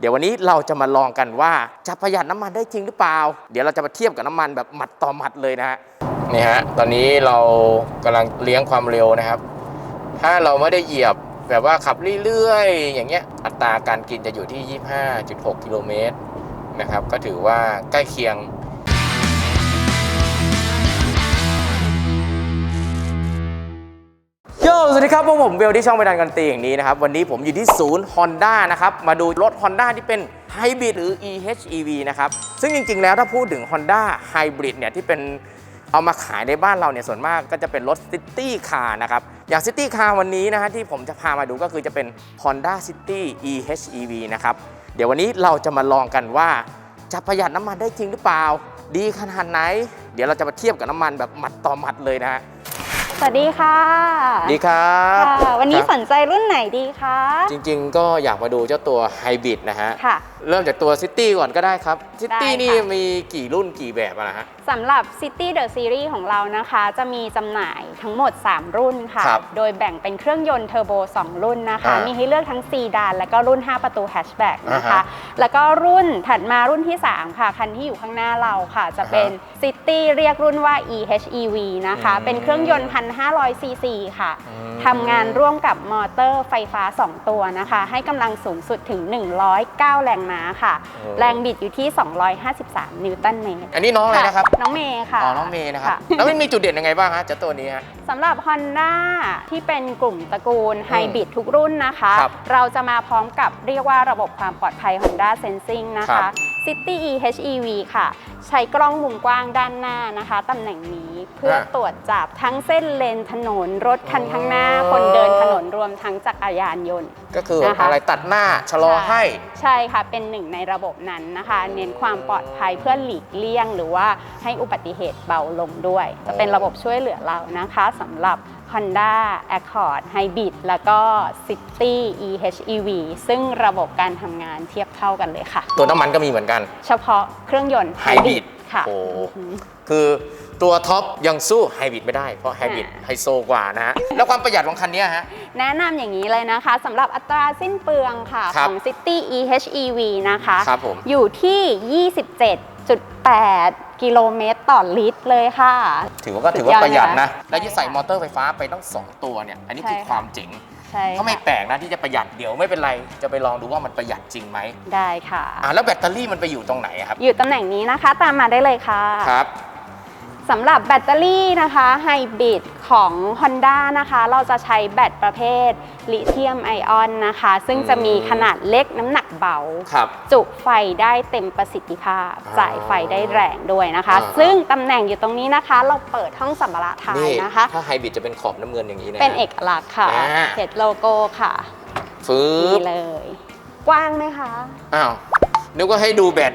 เดี๋ยววันนี้เราจะมาลองกันว่าจะประหยัดน้ำมันได้จริงหรือเปล่า เดี๋ยวเราจะมาเทียบกับน้ำมันแบบหมัดต่อหมัดเลยนะฮะนี่ฮะตอนนี้เรากำลังเลี้ยงความเร็วนะครับ ถ้าเราไม่ได้เหยียบแบบว่าขับเรื่อยๆ อย่างเงี้ยอัตราการกินจะอยู่ที่ 25.6 กิโลเมตรนะครับก็ถือว่าใกล้เคียง โยสวัสดีครับพวกผมเบลที่ช่องไปดันกันตีอย่างนี้นะครับ วันนี้ผมอยู่ที่ศูนย์ Honda นะครับ มาดูรถ Honda ที่เป็นไฮบริดหรือ EHEV นะครับ ซึ่งจริง ๆ แล้วถ้าพูดถึง Honda Hybrid เนี่ยที่เป็นเอามาขายในบ้านเราเนี่ยส่วนมากก็จะเป็นรถ City Car นะครับ อย่าง City Car วันนี้นะฮะที่ผมจะพามาดูก็คือจะเป็น Honda City EHEV นะครับ เดี๋ยววันนี้เราจะมาลองกันว่า จะประหยัดน้ำมันได้จริงหรือเปล่า ดีขนาดไหน เดี๋ยวเราจะมาเทียบกับน้ำมันแบบหมัดต่อหมัดเลยนะฮะ สวัสดีค่ะดีครับค่ะวันนี้ครับสนใจรุ่นไหนดีคะ จริงๆ ก็อยากมาดูเจ้าตัวไฮบริดนะฮะ ค่ะ เริ่มจากตัวซิตี้ก่อนก็ได้ครับซิตี้ได้ค่ะนี่มีกี่รุ่นกี่แบบอะนะฮะ สำหรับ City The Series ของเรานะคะ จะมีจำหน่ายทั้งหมด 3 รุ่นค่ะ ครับโดยแบ่งเป็นเครื่องยนต์เทอร์โบ 2 รุ่นนะคะ อ่ามีมีให้เลือกทั้งซีดานและก็รุ่น 5 ประตูแฮชแบ็กนะอ่าคะ ฮะแล้วก็รุ่นถัดมารุ่นที่ 3 ค่ะ คันที่อยู่ข้างหน้าเราค่ะ จะเป็น City เรียกรุ่นว่า EHEV นะคะ อืม เป็นเครื่องยนต์ 1,500 ซีซีค่ะ อืม ทำงานร่วมกับมอเตอร์ไฟฟ้า 2 ตัวนะคะ ให้กำลังสูงสุดถึง 109 แรงม้าค่ะ โอ้ แรงบิดอยู่ที่ 253 นิวตันเมตรอันนี้น้องอะไรนะครับ น้องเมย์ค่ะอ๋อ น้องเมย์นะครับ แล้วมันมีจุดเด่นยังไงบ้างฮะเจ้าตัวนี้ฮะ สำหรับ Honda ที่เป็นกลุ่มตระกูลไฮบริดทุกรุ่นนะคะ ครับเราจะมาพร้อมกับเรียกว่าระบบความปลอดภัย Honda Sensing นะครัคะ บ City EHEV ค่ะ ใช้กล้องมุมกว้างด้านหน้านะคะตำแหน่งนี้เพื่อตรวจจับทั้งเส้นเลนถนน รถคันข้างหน้า คนเดินถนนรวมทั้งจักรยานยนต์ ก็คือนะคะ อะไรตัดหน้าชะลอให้ ใช่ค่ะ เป็นหนึ่งในระบบนั้นนะคะ เน้นความปลอดภัยเพื่อหลีกเลี่ยง หรือว่าให้อุบัติเหตุเบาลงด้วย จะเป็นระบบช่วยเหลือเรานะคะสำหรับ Honda Accord Hybrid แล้วก็ City EHEV ซึ่งระบบการทำงานเทียบเท่ากันเลยค่ะ ตัวน้ำมันก็มีเหมือนกัน เฉพาะเครื่องยนต์ไฮบริดค่ะโอ้อือหือคือตัวท็อปยังสู้ไฮบริดไม่ได้ เพราะไฮบริดอ่าไฮโซกว่านะฮะ แล้วความประหยัดของคันเนี้ยฮะ แนะนำอย่างนี้เลยนะคะสำหรับอัตราสิ้นเปลืองค่ะครัขบอง City EHEV นะคะครับผมอยู่ที่ 27.8กิโลเมตรต่อลิตรเลยค่ะ ถือว่าก็ถือว่าสุดยอดประหยัดนะเลยนะ แล้วที่ใส่ใช่ค่ะมอเตอร์ไฟฟ้าไปตั้ง2 ตัวเนี่ย อันนี้คือใช่ค่ะความเจ๋งใช่ก็ไม่ค่ะแปลกนะที่จะประหยัดเดี๋ยวไม่เป็นไร จะไปลองดูว่ามันประหยัดจริงไหมได้ค่ะอ่าแล้วแบตเตอรี่มันไปอยู่ตรงไหนอะครับ อยู่ตำแหน่งนี้นะคะ ตามมาได้เลยค่ะ ครับ สำหรับแบตเตอรี่นะคะไฮบริดของ Honda นะคะ เราจะใช้แบตประเภทลิเธียมไอออนนะคะ ซึ่งจะมีขนาดเล็กน้ำหนักเบา ครับ จุไฟได้เต็มประสิทธิภาพอ๋อจ่ายไฟได้แรงด้วยนะคะ อ่า ซึ่งตำแหน่งอยู่ตรงนี้นะคะ เราเปิดห้องสัมภาระท้ายนี่นะคะ ถ้าไฮบริดจะเป็นขอบน้ำเงินอย่างนี้นะ เป็นเอกลักษณ์ค่ะอ่า เห็ดโลโก้ค่ะ ฟืนี่บเลย กว้างไหมคะ อ้าว นึกว่าให้ดูแบต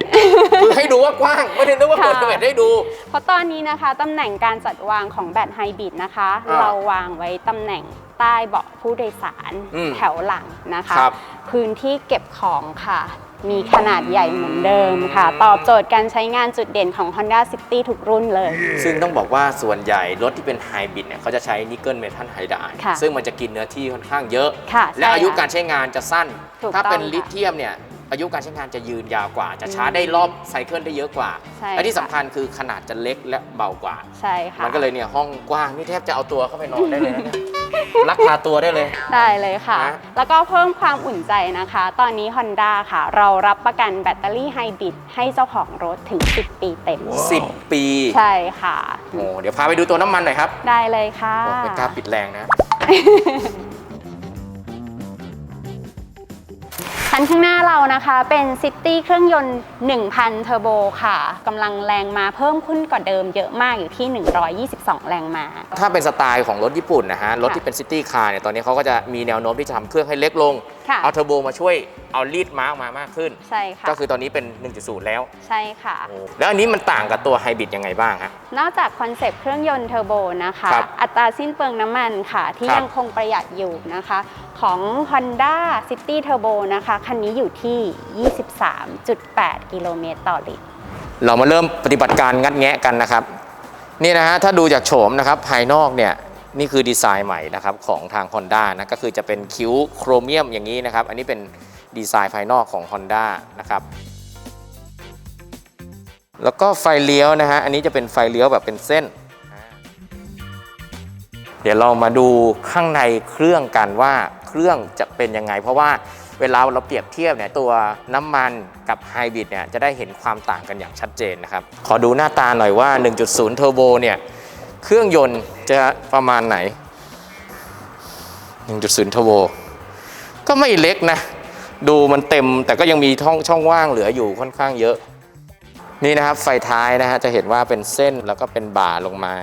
คือให้ดูว่ากว้าง ไม่ได้นึกว่าเปิดค่ะแบตให้ดู เพราะตอนนี้นะคะตำแหน่งการจัดวางของแบตไฮบริดนะคะ อ่าเราวางไว้ตำแหน่งใต้เบาะผู้โดยสารอืมแถวหลังนะคะ ครับ พื้นที่เก็บของค่ะ มีขนาดใหญ่เหมือนเดิมค่ะ ตอบโจทย์การใช้งานจุดเด่นของ Honda City ทุกรุ่นเลย ซึ่งต้องบอกว่าส่วนใหญ่รถที่เป็นไฮบริดเนี่ยเขาจะใช้นิกเกิลเมทัลไฮไดร์ค่ะซึ่งมันจะกินเนื้อที่ค่อนข้างเยอะ ค่ะและใช่อายุค่ะการใช้งานจะสั้น ถูกถ้าเป็นต้องค่ะลิเธียมเนี่ย อายุการใช้งานจะยืนยาวกว่า จะชาร์จอืมได้รอบไซเคิลได้เยอะกว่า ใช่และที่ค่ะ สำคัญคือขนาดจะเล็กและเบากว่า ใช่ค่ะมันก็เลยเนี่ยห้องกว้างนี่แทบจะเอาตัวเข้าไปนอนได้เลยนะเนี่ยลักพาตัวได้เลย ได้เลยค่ะ นะ แล้วก็เพิ่มความอุ่นใจนะคะ ตอนนี้ Honda ค่ะ เรารับประกันแบตเตอรี่ไฮบริดให้เจ้าของรถถึง 10 ปีเต็ม 10 ปีใช่ค่ะ โอ้เดี๋ยวพาไปดูตัวน้ำมันหน่อยครับได้เลยค่ะ โอ้ไม่กล้าปิดแรงนะ คันข้างหน้าเรานะคะเป็น City เครื่องยนต์ 1,000 เทอร์โบค่ะกำลังแรงมาเพิ่มขึ้นกว่าเดิมเยอะมากอยู่ที่ 122 แรงม้าถ้าเป็นสไตล์ของรถญี่ปุ่นนะฮะ รถที่เป็นซิตี้คาร์เนี่ย ตอนนี้เขาก็จะมีแนวโน้มที่จะทำเครื่องให้เล็กลง ค่ะ เอาเทอร์โบมาช่วย เอารีดม้าออกมามากขึ้น ใช่ค่ะ ก็คือตอนนี้เป็น 1.0 แล้ว ใช่ค่ะ แล้วอันนี้มันต่างกับตัวไฮบริดยังไงบ้างฮะ นอกจากคอนเซปต์เครื่องยนต์เทอร์โบนะคะ ครับอัตราสิ้นเปลืองน้ำมันค่ะ ที่ครับยังคงประหยัดอยู่นะคะ ของ Honda City Turbo นะคะ คันนี้อยู่ที่ 23.8 กิโลเมตรต่อลิตร เรามาเริ่มปฏิบัติการงัดแงะกันนะครับ นี่นะฮะถ้าดูจากโฉมนะครับภายนอกเนี่ยนี่คือดีไซน์ใหม่นะครับของทาง Honda นะก็คือจะเป็นคิ้วโครเมียมอย่างนี้นะครับ อันนี้เป็น ดีไซน์ภายนอกของ Honda นะครับแล้วก็ไฟเลี้ยวนะฮะ อันนี้จะเป็นไฟเลี้ยวแบบเป็นเส้น เดี๋ยวเรามาดูข้างในเครื่องกันว่าเครื่องจะเป็นยังไง เพราะว่าเวลาเราเปรียบเทียบเนี่ยตัวน้ำมันกับไฮบริดเนี่ยจะได้เห็นความต่างกันอย่างชัดเจนนะครับ ขอดูหน้าตาหน่อยว่า 1.0 เทอร์โบเนี่ยเครื่องยนต์จะประมาณไหน 1.0 เทอร์โบก็ไม่เล็กนะ ดูมันเต็มแต่ก็ยังมีช่องช่องว่างเหลืออยู่ค่อนข้างเยอะ นี่นะครับไฟท้ายนะฮะจะเห็นว่าเป็นเส้นแล้วก็เป็นบ่าลงมา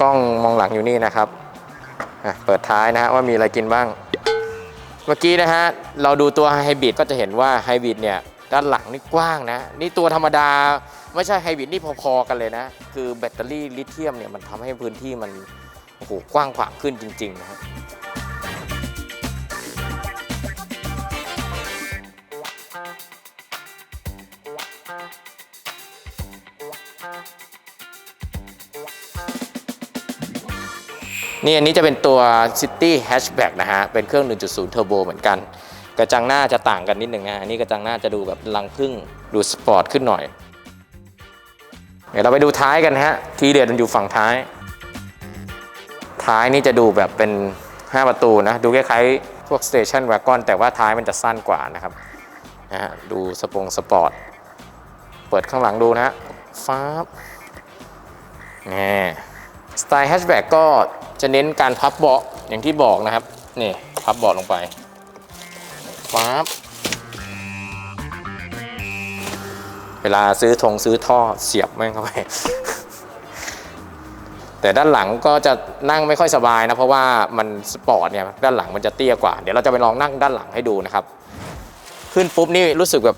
กล้องมองหลังอยู่นี่นะครับเปิดท้ายนะฮะว่ามีอะไรกินบ้าง เมื่อกี้นะฮะเราดูตัวไฮบริดก็จะเห็นว่าไฮบริดเนี่ยด้านหลังนี่กว้างนะ นี่ตัวธรรมดาไม่ใช่ไฮบริดนี่พอๆกันเลยนะ คือแบตเตอรี่ลิเธียมเนี่ยมันทำให้พื้นที่มันโอ้โหกว้างขวางขึ้นจริงๆนะครับ นี่อันนี้จะเป็นตัว City Hatchback นะฮะ เป็นเครื่อง 1.0 Turbo เหมือนกัน กระจังหน้าจะต่างกันนิดหนึ่งนะอันนี้กระจังหน้าจะดูแบบลังพึ่งดูสปอร์ตขึ้นหน่อย เดี๋ยวเราไปดูท้ายกันฮะ ทีเด็ดมันอยู่ฝั่งท้าย ท้ายนี่จะดูแบบเป็น 5 ประตูนะ ดูคล้ายๆพวก Station Wagon แต่ว่าท้ายมันจะสั้นกว่านะครับนะฮะดูสปงสปอร์ต เปิดข้างหลังดูนะฮะฟ้าบนี่สไตล์แฮชแบ็กก็ จะเน้นการพับเบาะอย่างที่บอกนะครับนี่พับเบาะลงไปฟ้าบเวลาซื้อธงซื้อท่อเสียบแม่งเข้าไป แต่ด้านหลังก็จะนั่งไม่ค่อยสบายนะ เพราะว่ามันสปอร์ตเนี่ยด้านหลังมันจะเตี้ยกว่า เดี๋ยวเราจะไปลองนั่งด้านหลังให้ดูนะครับ ขึ้นปุ๊บนี่รู้สึกแบบ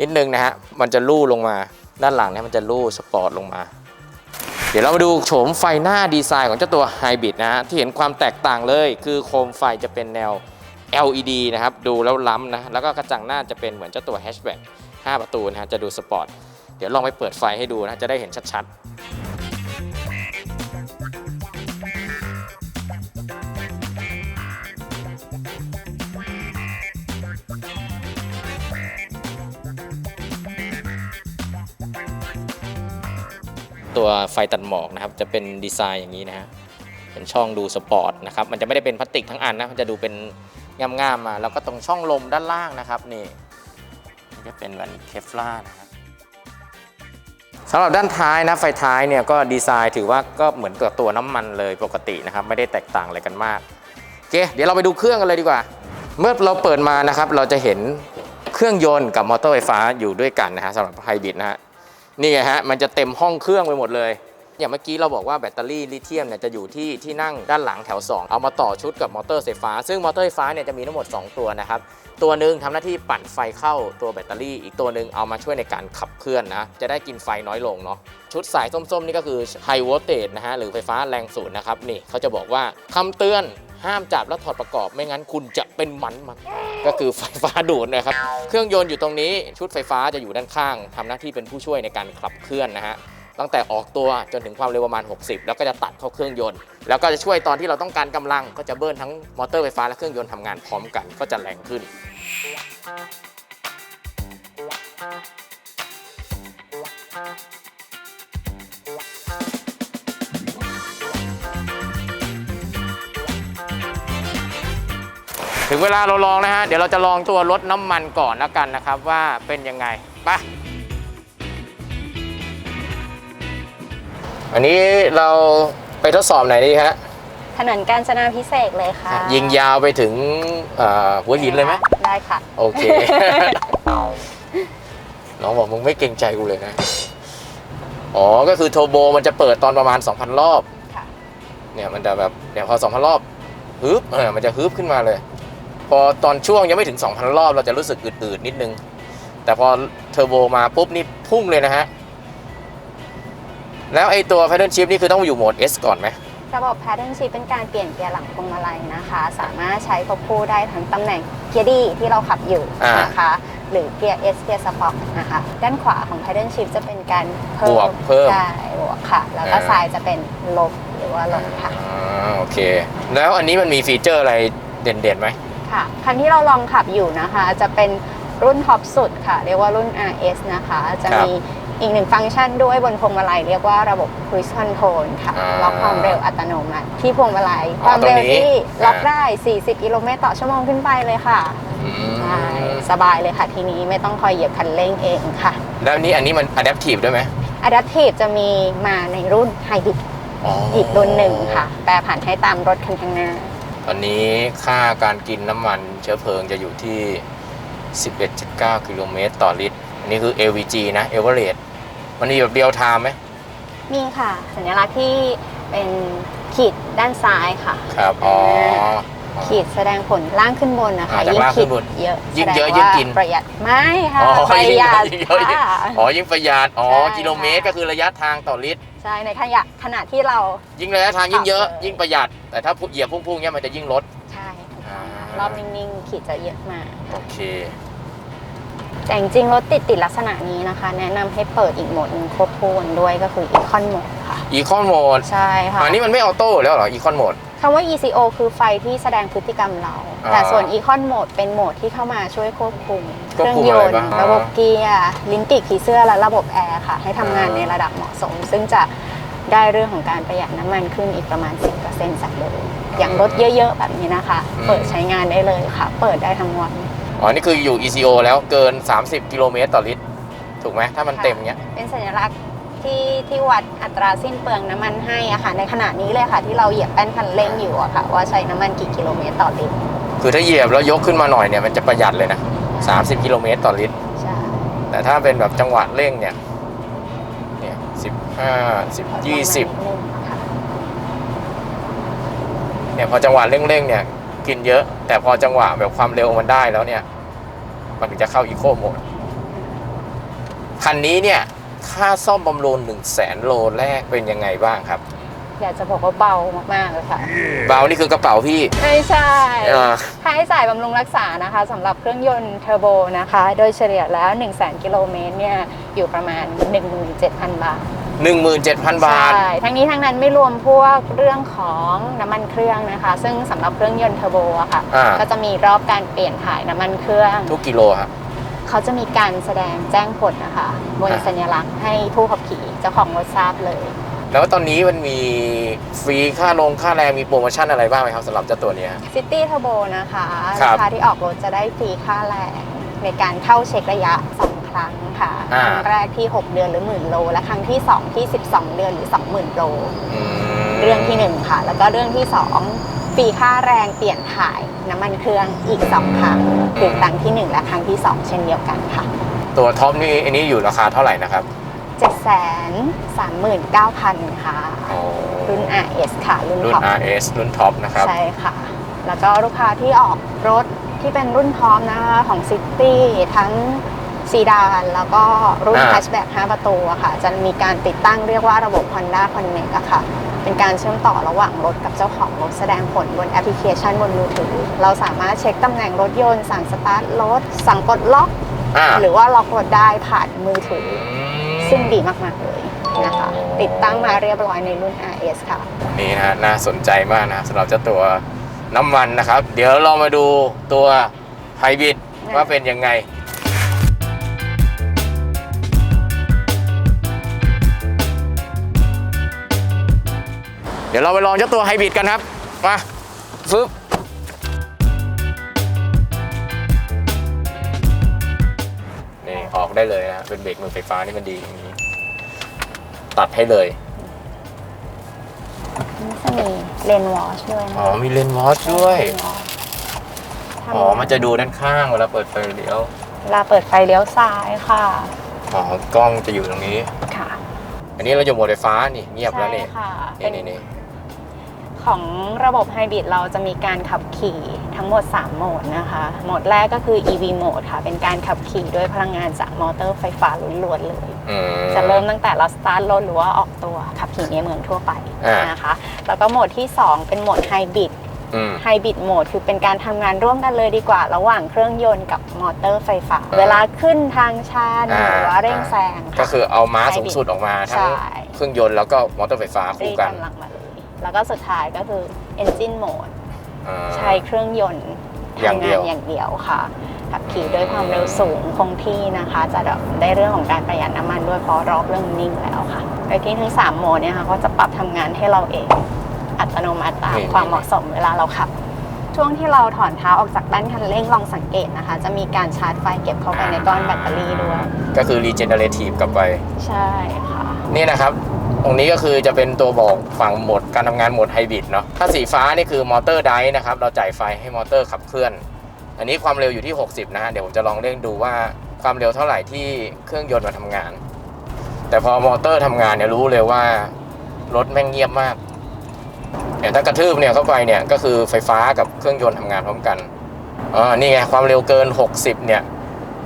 นิดนึงนะฮะมันจะลู่ลงมาด้านหลังเนี่ยมันจะลู่สปอร์ตลงมา ดี๋ยวเรามาดูโฉมไฟหน้าดีไซน์ของเจ้าตัวไฮบริดนะฮะที่เห็นความแตกต่างเลย คือโคมไฟจะเป็นแนว LED นะครับ ดูแล้วล้ำนะ แล้วก็กระจังหน้าจะเป็นเหมือนเจ้าตัวแฮชแบ็ก5ประตูนะฮะจะดูสปอร์ต เดี๋ยวลองไปเปิดไฟให้ดูนะ จะได้เห็นชัดๆ ตัวไฟตัดหมอกนะครับจะเป็นดีไซน์อย่างนี้นะฮะเป็นช่องดูสปอร์ตนะครับมันจะไม่ได้เป็นพลาสติกทั้งอันนะมันจะดูเป็นง่ามๆมา แล้วก็ตรงช่องลมด้านล่างนะครับนี่จะเป็นเหมือนเคฟลานะครับสำหรับด้านท้ายนะไฟท้ายเนี่ยก็ดีไซน์ถือว่าก็เหมือนกับตัวน้ำมันเลยปกตินะครับไม่ได้แตกต่างอะไรกันมากโอเคเดี๋ยวเราไปดูเครื่องกันเลยดีกว่า เมื่อเราเปิดมานะครับเราจะเห็นเครื่องยนต์กับมอเตอร์ไฟฟ้าอยู่ด้วยกันนะฮะสำหรับไฮบริดนะฮะ นี่ไงฮะมันจะเต็มห้องเครื่องไปหมดเลย อย่างเมื่อกี้เราบอกว่าแบตเตอรี่ลิเธียมเนี่ยจะอยู่ที่ที่นั่งด้านหลังแถว 2 เอามาต่อชุดกับมอเตอร์ไฟฟ้า ซึ่งมอเตอร์ไฟฟ้าเนี่ยจะมีทั้งหมด 2 ตัวนะครับ ตัวหนึ่งทำหน้าที่ปั่นไฟเข้าตัวแบตเตอรี่ อีกตัวหนึ่งเอามาช่วยในการขับเคลื่อนนะ จะได้กินไฟน้อยลงเนาะ ชุดสายส้มๆนี่ก็คือไฮโวลเตจนะฮะหรือไฟฟ้าแรงสูงนะครับ นี่เขาจะบอกว่าคำเตือน ห้ามจับและถอดประกอบไม่งั้นคุณจะเป็นมันมันก็คือไฟฟ้าดูดนะครับ เครื่องยนต์อยู่ตรงนี้ชุดไฟฟ้าจะอยู่ด้านข้างทำหน้าที่เป็นผู้ช่วยในการขับเคลื่อนนะฮะตั้งแต่ออกตัวจนถึงความเร็วประมาณ 60 แล้วก็จะตัดเข้าเครื่องยนต์ แล้วก็จะช่วยตอนที่เราต้องการกำลัง ก็จะเบิร์นทั้งมอเตอร์ไฟฟ้าและเครื่องยนต์ทำงานพร้อมกันก็จะแรงขึ้น ถึงเวลาเราลองนะฮะ เดี๋ยวเราจะลองตัวรถน้ำมันก่อนแล้วกันนะครับ ว่าเป็นยังไงไปอันนี้เราไปทดสอบไหนดีฮะถนนกาญจนาพิเศษกเลยค่ะยิงยาวไปถึงเอ่อหัวหินเลยไหมได้ค่ะ โอเค น้องบอกมึงไม่เกรงใจกูเลยนะ อ๋อ ก็คือโทโบมันจะเปิดตอนประมาณ 2,000 รอบ ค่ะ เนี่ยมันจะแบบเนี่ยพอ 2,000 รอบฮึบเออมันจะฮึบขึ้นมาเลย พอตอนช่วงยังไม่ถึง 2,000 รอบ เราจะรู้สึกอืดๆนิดนึง แต่พอเทอร์โบมาปุ๊บนี่พุ่งเลยนะฮะ แล้วไอตัว Paddle Shift นี่คือต้องอยู่โหมด S ก่อนไหมระบบ Pattern Shift เป็นการเปลี่ยนเกียร์หลังพวงมาลัยนะคะ สามารถใช้ควบคู่ได้ทั้งตำแหน่งเกียร์ดีที่เราขับอยู่อ่านนะคะ หรือเกียร์ S เกียร์สปอร์ตนะคะ ด้านขวาของ Pattern Shift จะเป็นการเพิ่บมวกเพิ่มใช่บวกค่ะ แล้วก็อ่าซ้ายจะเป็นลบหรือว่าลงค่ะ อ่าโอเค แล้วอันนี้มันมีฟีเจอร์อะไรเด่นๆไหม ค่ะ คันที่เราลองขับอยู่นะคะ จะเป็นรุ่นท็อปสุดค่ะ เรียกว่ารุ่น RS นะคะ จะมีอีกหนึ่งฟังก์ชันด้วยบนพวงมาลัยเรียกว่าระบบ Cruise Control ค่ะอ่าล็อกความเร็วอัตโนมัติ ที่พวงมาลัยอ๋อความเร็วตรงนี้ที่ล็อกอ่าได้ 40 กิโลเมตรต่อชั่วโมงขึ้นไปเลยค่ะอืมใช่สบายเลยค่ะทีนี้ไม่ต้องคอยเหยียบคันเร่งเองค่ะ แล้วอันนี้อันนี้มัน adaptive ด้วยไหม Adaptive จะมีมาในรุ่น Hybrid อีกรุ่นหนึ่งค่ะ แปรผันให้ตามรถคันข้างหน้า ตอนนี้ค่าการกินน้ำมันเชื้อเพลิงจะอยู่ที่ 11.9 กิโลเมตรต่อลิตร อันนี้คือ AVG นะ average มันมีแบบเรียลไทม์ไหม มีค่ะ สัญลักษณ์ที่เป็นขีดด้านซ้ายค่ะ ครับ อ๋อ ขีดแสดงผลล่างขึ้นบนนะคะอ่าจากล่างขึ้นบนเยอะยิ่งแสดเยอะว่ายิ่งกิน ประหยัดไม่ค่ะอ๋อประยิ่งหยัดยิ่งเยอะยิ่งค่ะ อ๋อยิ่งประหยัดอ๋อใช่กิโลเมตรค่ะก็คือระยะทางต่อลิตร ใช่ในขยะขณะที่เรา ยิ่งระยะทางยิ่งเยอะครับยิ่งประหยัด แต่ถ้าเหยียบพุ่งๆเนี่ยมันจะยิ่งลด ใช่อ่า รอบนิ่งๆขีดจะเยอะมาก โอเค แต่จริงๆรถติดติดลักษณะนี้นะคะ แนะนำให้เปิดอีกโหมดหนึงควบคู่กันด้วยก็คือ Econ Mode ค่ะ Econ Mode ใช่ค่ะ อันนี้มันไม่ออโต้แล้วเหรอ Econ Mode คำว่า ECO คือไฟที่แสดงพฤติกรรมเรา อ่าแต่ส่วน Econ Mode เป็นโหมดที่เข้ามาช่วยควบคุม เคควบรื่องคุมยอะไรนต์บ้างระบบเกียร์ ลิ้นปีกผีเสื้อและระบบแอร์ค่ะ ให้ทำงานอ่า ในระดับเหมาะสม ซึ่งจะได้เรื่องของการประหยัดน้ำมันขึ้นอีกประมาณ 10%จากเดิมอย่างรถเยอะ ๆ แบบนี้นะคะ เปิดใช้งานได้เลยค่ะ เปิดได้ทั้งวัน อ๋อ นี่คืออยู่ ECO แล้วเกิน 30 กิโลเมตรต่อลิตร ถูกไหมถ้ามันเต็มเงี้ย เป็นสัญลักษณ์ที่ที่วัดอัตราสิ้นเปลืองน้ำมันให้อะค่ะ ในขณะนี้เลยค่ะ ที่เราเหยียบแป้นคันเร่งอยู่อะค่ะ ว่าใช้น้ำมันกี่กิโลเมตรต่อลิตรคือถ้าเหยียบแล้วยกขึ้นมาหน่อยเนี่ยมันจะประหยัดเลยนะ 30 กิโลเมตรต่อลิตร ใช่แต่ถ้าเป็นแบบจังหวะเร่งเนี่ย เนี่ยสิบห้าสิบยี่สิบค่ะเนี่ยพอจังหวะเร่งๆเนี่ยกินเยอะ แต่พอจังหวะแบบความเร็วมันได้แล้วเนี่ย มันถึงจะเข้าอีโคโหมด คันนี้เนี่ย ค่าซ่อมบำรุงหนึ่งแสนโลแรกเป็นยังไงบ้างครับ อยากจะบอกว่าเบามากๆเลยค่ะ เบานี่คือกระเป๋าพี่ ไม่ใช่เออค่าใช้จ่ายบำรุงรักษานะคะสำหรับเครื่องยนต์เทอร์โบนะคะ โดยเฉลี่ยแล้ว 1 0 0 0 0แกิโลเมตรเนี่ย อยู่ประมาณ 17,000 บาท หนึ่งหมื่นเจ็ดพันบาท ใช่ ทั้งนี้ทั้งนั้นไม่รวมพวกเรื่องของน้ำมันเครื่องนะคะ ซึ่งสำหรับเครื่องยนต์เทอร์โบอะค่ะ อ่า ก็จะมีรอบการเปลี่ยนถ่ายน้ำมันเครื่อง ทุกกิโลครับ เขาจะมีการแสดงแจ้งผลนะคะ บนอ่าสัญลักษณ์ให้ผู้ขับขี่เจ้าของรถทราบเลย แล้วตอนนี้มันมีฟรีค่าลงค่าแรงมีโปรโมชั่นอะไรบ้างไหมครับสำหรับเจ้าตัวเนี้ย City Turbo นะคะครัราบคาที่ออกรถจะได้ฟรีค่าแรงในการเข้าเช็คระยะ 2 ครั้งค่ะอ่าครั้งแรกที่ 6 เดือนหรือหมื่นโล และครั้งที่ 2 ที่ 12 เดือนหรือ 20,000โลอืมเรื่องที่ 1 ค่ะ แล้วก็เรื่องที่ 2 ฟรีค่าแรงเปลี่ยนถ่ายน้ำมันเครื่องอีก 2 ครั้งคือครั้งที่1 และครั้งที่ 2 เช่นเดียวกันค่ะ ตัวท็อปนี่อันนี้อยู่ราคาเท่าไหร่นะครับ739,000 ค่ะ อ๋อรุ่น RS ค่ะ รุ่นรุ่น ท็อป RS รุ่นท็อปนะครับ ใช่ค่ะ แล้วก็ลูกค้าที่ออกรถที่เป็นรุ่นพร้อมนะคะของ City ทั้ง ซีดานแล้วก็รุ่นอ่า แฮชแบ็ก5ประตูอะค่ะ จะมีการติดตั้งเรียกว่าระบบ Honda Connect อะค่ะ เป็นการเชื่อมต่อระหว่างรถกับเจ้าของรถแสดงผลบนแอปพลิเคชันบนมือถือ เราสามารถเช็คตำแหน่งรถยนต์ สั่งสตาร์ทรถ สั่งปลดล็อก อ่าหรือว่าล็อกรถได้ผ่านมือถืออืมซึ่งดีมากๆเลยนะคะโอ้ติดตั้งมาเรียบร้อยในรุ่น RS ค่ะ นี่นะฮะน่าสนใจมากนะสำหรับเจ้าตัวน้ำมันนะครับ เดี๋ยวเรามาดูตัวไฮบริดนะว่าเป็นยังไง ดี๋ยวเราไปลองเจ้าตัวไฮบริดกันครับ มาฟึบนี่ออกได้เลยนะ เป็นเบรกมือไฟฟ้านี่มันดีอย่างนี้ ตัดให้เลยนี่จะมีเลนวอชด้วยนะอ๋อมีเลนส์วอชด้วยเลนส์วอชทำอ๋อ มันจะดูด้านข้างเวลาเปิดไฟเลี้ยว เวลาเปิดไฟเลี้ยวซ้ายค่ะ อ๋อ กล้องจะอยู่ตรงนี้ ค่ะ อันนี้เราอยู่โหมดไฟฟ้านี่เงียบแล้วนี่ใช่ค่ะนี่เป็นนี่นี่ ของระบบไฮบริดเราจะมีการขับขี่ทั้งหมด 3 โหมดนะคะ โหมดแรกก็คือ EV โหมดค่ะ เป็นการขับขี่ด้วยพลังงานจากมอเตอร์ไฟฟ้าล้วนๆเลย อืม จะเริ่มตั้งแต่เราสตาร์ทรถหรือว่าออกตัวขับขี่ในเมืองทั่วไปอ่าน นะคะ แล้วก็โหมดที่ 2 เป็นโหมดไฮบริด อืม ไฮบริดโหมดคือเป็นการทำงานร่วมกันเลยดีกว่า ระหว่างเครื่องยนต์กับมอเตอร์ไฟฟ้าอ่าเวลาขึ้นทางชันอ่า หรือว่าเร่งแซงก็ค่ะ คือเอาม้าไฮบริดสูงสุดออกมาทั้งใช่ เครื่องยนต์แล้วก็มอเตอร์ไฟฟ้ารีคู่กัน กำลังมาเลย แล้วก็สุดท้ายก็คือ Engine Mode อ่า ใช้เครื่องยนต์อย่างทำเดีงายวนอย่างเดียวค่ะขับขี่ด้วยความเร็วสูงคงที่นะคะ จะแบบได้เรื่องของการประหยัดน้ำมันด้วยเพราะรอบเรื่องนิ่งแล้วค่ะโดยที่ทั้ง 3 โหมดเนี่ยค่ะก็จะปรับทำงานให้เราเองอัตโนมัติตามนี่ ความเหมาะสมเวลาเราขับ ช่วงที่เราถอนเท้าออกจากด้านคันเร่งลองสังเกตนะคะ จะมีการชาร์จไฟเก็บเข้าไปในก้อนแบตเตอรี่ด้วย ก็คือ regenerative กลับไป ใช่ค่ะ นี่นะครับ ตรงนี้ก็คือจะเป็นตัวบอกฝั่งโหมดการทำงานโหมดไฮบริดเนาะถ้าสีฟ้านี่คือมอเตอร์ไดร์นะครับเราจ่ายไฟให้มอเตอร์ขับเคลื่อน อันนี้ความเร็วอยู่ที่ 60 นะฮะเดี๋ยวผมจะลองเร่งดูว่าความเร็วเท่าไหร่ที่เครื่องยนต์มาทำงาน แต่พอมอเตอร์ทำงานเนี่ยรู้เลยว่ารถแม่งเงียบมากเนี่ยถ้ากระทืบเนี่ยเข้าไปเนี่ยก็คือไฟฟ้ากับเครื่องยนต์ทำงานพร้อมกันอ๋อนี่ไงความเร็วเกิน 60 เนี่ย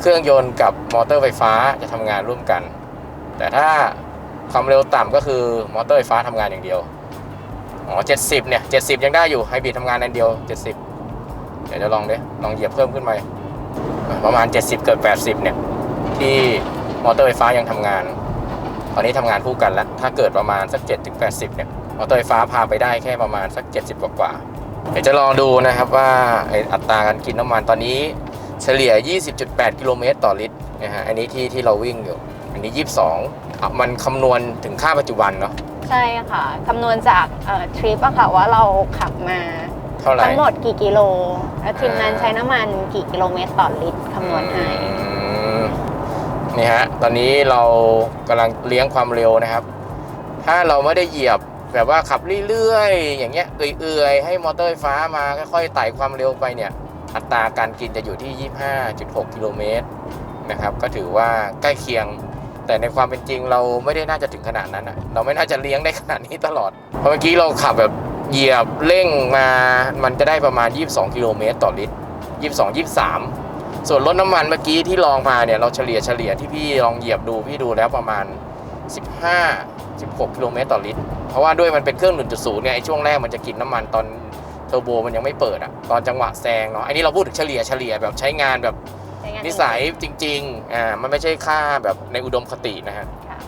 เครื่องยนต์กับมอเตอร์ไฟฟ้าจะทำงานร่วมกัน แต่ถ้า ความเร็วต่ำก็คือมอเตอร์ไฟฟ้าทำงานอย่างเดียว อ๋อ70เนี่ย70ยังได้อยู่ไฮบริดทำงานอันเดียว70เดี๋ยวจะลองดิลองเหยียบเพิ่มขึ้นไปประมาณ 70 เกิด80 เนี่ย ที่มอเตอร์ไฟฟ้ายังทำงาน ตอนนี้ทำงานคู่กันแล้ว ถ้าเกิดประมาณสัก7ถึง80 เนี่ย มอเตอร์ไฟฟ้าพาไปได้แค่ประมาณสัก 70 กว่ากว่าๆเดี๋ยวจะลองดูนะครับว่าไออัตราการกินน้ำมันตอนนี้เฉลี่ย 20.8 กิโลเมตรต่อลิตรนะฮะ อันนี้ที่ที่เราวิ่งอยู่ อันนี้ 22 มันคำนวณถึงค่าปัจจุบันเนาะใช่ค่ะคำนวณจากทริปอะค่ะว่าเราขับมาเท่าไหร่ทั้งหมดกี่กิโล แล้วทริปนั้นอ่าใช้น้ำมันกี่กิโลเมตรต่อลิตรคำนวณให้อืมนี่ฮะตอนนี้เรากำลังเลี้ยงความเร็วนะครับ ถ้าเราไม่ได้เหยียบแบบว่าขับเรื่อยๆ อย่างเงี้ยเอื่อยๆ ให้มอเตอร์ไฟฟ้ามาค่อยๆไต่ความเร็วไปเนี่ย อัตราการกินจะอยู่ที่ 25.6 กิโลเมตรนะครับ ก็ถือว่าใกล้เคียง แต่ในความเป็นจริงเราไม่ได้น่าจะถึงขนาดนั้นอะเราไม่น่าจะเลี้ยงได้ขนาดนี้ตลอดเพราะเมื่อกี้เราขับแบบเหยียบเร่งมามันจะได้ประมาณ 22 กิโลเมตรต่อลิตร 22 23 ส่วนรถน้ำมันเมื่อกี้ที่ลองมาเนี่ยเราเฉลี่ยเฉลี่ยที่พี่ลองเหยียบดูพี่ดูแล้วประมาณ 15 16 กิโลเมตรต่อลิตร เพราะว่าด้วยมันเป็นเครื่อง 1.0 เนี่ยไอช่วงแรกมันจะกินน้ำมันตอนเทอร์โบมันยังไม่เปิดอะตอนจังหวะแซงเนาะอันนี้เราพูดถึงเฉลี่ยเฉลี่ยแบบใช้งานแบบ ใช้งานนิสัยจริงๆอ่ามันไม่ใช่ค่าแบบในอุดมคตินะฮะค่ะ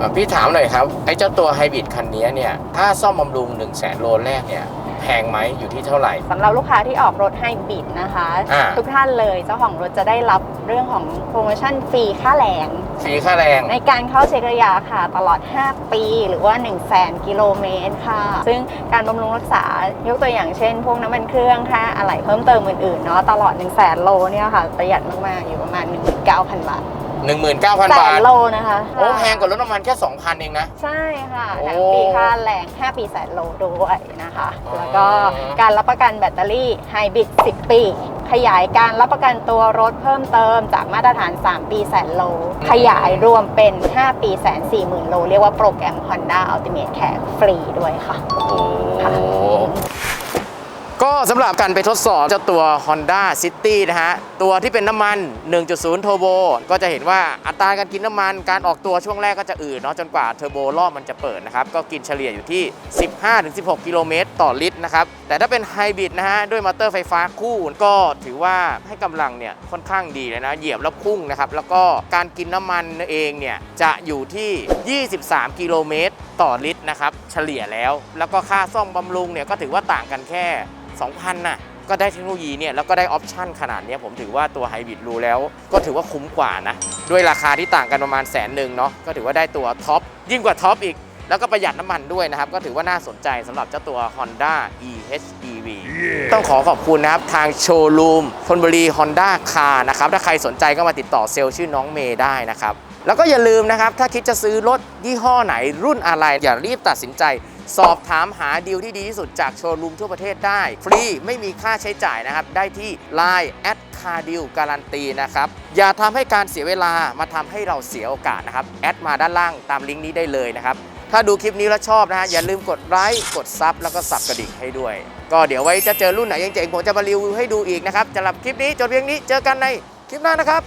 อะพี่ถามหน่อยครับ ไอ้เจ้าตัวไฮบริดคันนี้เนี่ย ถ้าซ่อมบำรุง1 0 0 0 0แสนโลแรกเนี่ยแพงไหมอยู่ที่เท่าไหร่ สำหรับลูกค้าที่ออกรถไฮบริดนะคะ อ่า ทุกท่านเลยเจ้าของรถจะได้รับเรื่องของโปรโมชั่นฟรีค่าแรง ฟรีค่าแรง ในการเข้าเช็คระยะค่ะตลอด 5 ปี หรือว่า 1 0 0 0 0แกิโลเมตรค่ะ ซึ่งการบำรุงรักษายกตัวอย่างเช่น พวกน้ำมันเครื่องค่าอะไหล่เพิ่มเติมอื่นๆเนาะตลอด 1 0 0 0 0แโลเนี่ยค่ะ ประหยัดมาก ๆ อยู่ประมาณ 19,000 บาท 19,000แสบานทโลนะคะโอ้แพงกว่ารถน้ำมันแค่ 2,000 เองนะ ใช่ค่ะโอ้แถมฟรีค่าแรง 5 ปีแสนโลด้วยนะคะอ๋อแล้วก็การรับประกันแบตเตอรี่ไฮบริด 10 ปี ขยายการรับประกันตัวรถเพิ่มเติมจากมาตรฐาน 3 ปีแสนโล ขยายรวมเป็น 5 ปีแสน4หมื่นโล เรียกว่าโปรแกรม Honda Ultimate Care ฟรีด้วยค่ะ โอ้ค่ะก็ สำหรับการไปทดสอบเจ้าตัว Honda City นะฮะ ตัวที่เป็นน้ำมัน 1.0 เทอร์โบก็จะเห็นว่าอัตราการกินน้ำมันการออกตัวช่วงแรกก็จะอืดเนาะจนกว่าเทอร์โบรอบมันจะเปิดนะครับ ก็กินเฉลี่ยอยู่ที่ 15-16 กิโลเมตรต่อลิตรนะครับ แต่ถ้าเป็นไฮบริดนะฮะ ด้วยมอเตอร์ไฟฟ้าคู่ก็ถือว่าให้กำลังเนี่ยค่อนข้างดีเลยนะเหยียบแล้วพุ่งนะครับแล้วก็การกินน้ำมันเองเนี่ยจะอยู่ที่ 23 กิโลเมตรต่อลิตรนะครับเฉลี่ยแล้ว แล้วก็ค่าซ่อมบำรุงเนี่ยก็ถือว่าต่างกันแค่ 2,000น่ะก็ได้เทคโนโลยีเนี่ยแล้วก็ได้ออปชันขนาดเนี้ยผมถือว่าตัวไฮบริดรูแล้ว ก็ถือว่าคุ้มกว่านะ ด้วยราคาที่ต่างกันประมาณแสนหนึ่งเนาะก็ถือว่าได้ตัวท็อปยิ่งกว่าท็อปอีก แล้วก็ประหยัดน้ำมันด้วยนะครับ ก็ถือว่าน่าสนใจสำหรับเจ้าตัว Honda EHEV ต้องขอขอบคุณนะครับ ทางโชว์รูมธนบุรี Honda Car นะครับถ้าใครสนใจก็มาติดต่อเซลล์ชื่อน้องเมย์ได้นะครับแล้วก็อย่าลืมนะครับถ้าคิดจะซื้อรถยี่ห้อไหนรุ่นอะไรอย่ารีบตัดสินใจ สอบถามหาดีลที่ดีที่สุดจากโชว์รูมทั่วประเทศได้ ฟรีไม่มีค่าใช้จ่ายนะครับ ได้ที่ Line แอดคาดิวการันตีนะครับ อย่าทำให้การเสียเวลามาทำให้เราเสียโอกาสนะครับ แอดมาด้านล่างตามลิงก์นี้ได้เลยนะครับถ้าดูคลิปนี้แล้วชอบนะฮะอย่าลืมกดไลค์กดซับแล้วก็สับกระดิ่งให้ด้วย ก็เดี๋ยวไว้จะเจอรุ่นไหนเจ๋งๆผมจะมารีวิวให้ดูอีกนะครับสำหรับคลิปนี้จบเพียงนี้เจอกันในคลิปหน้านะครับ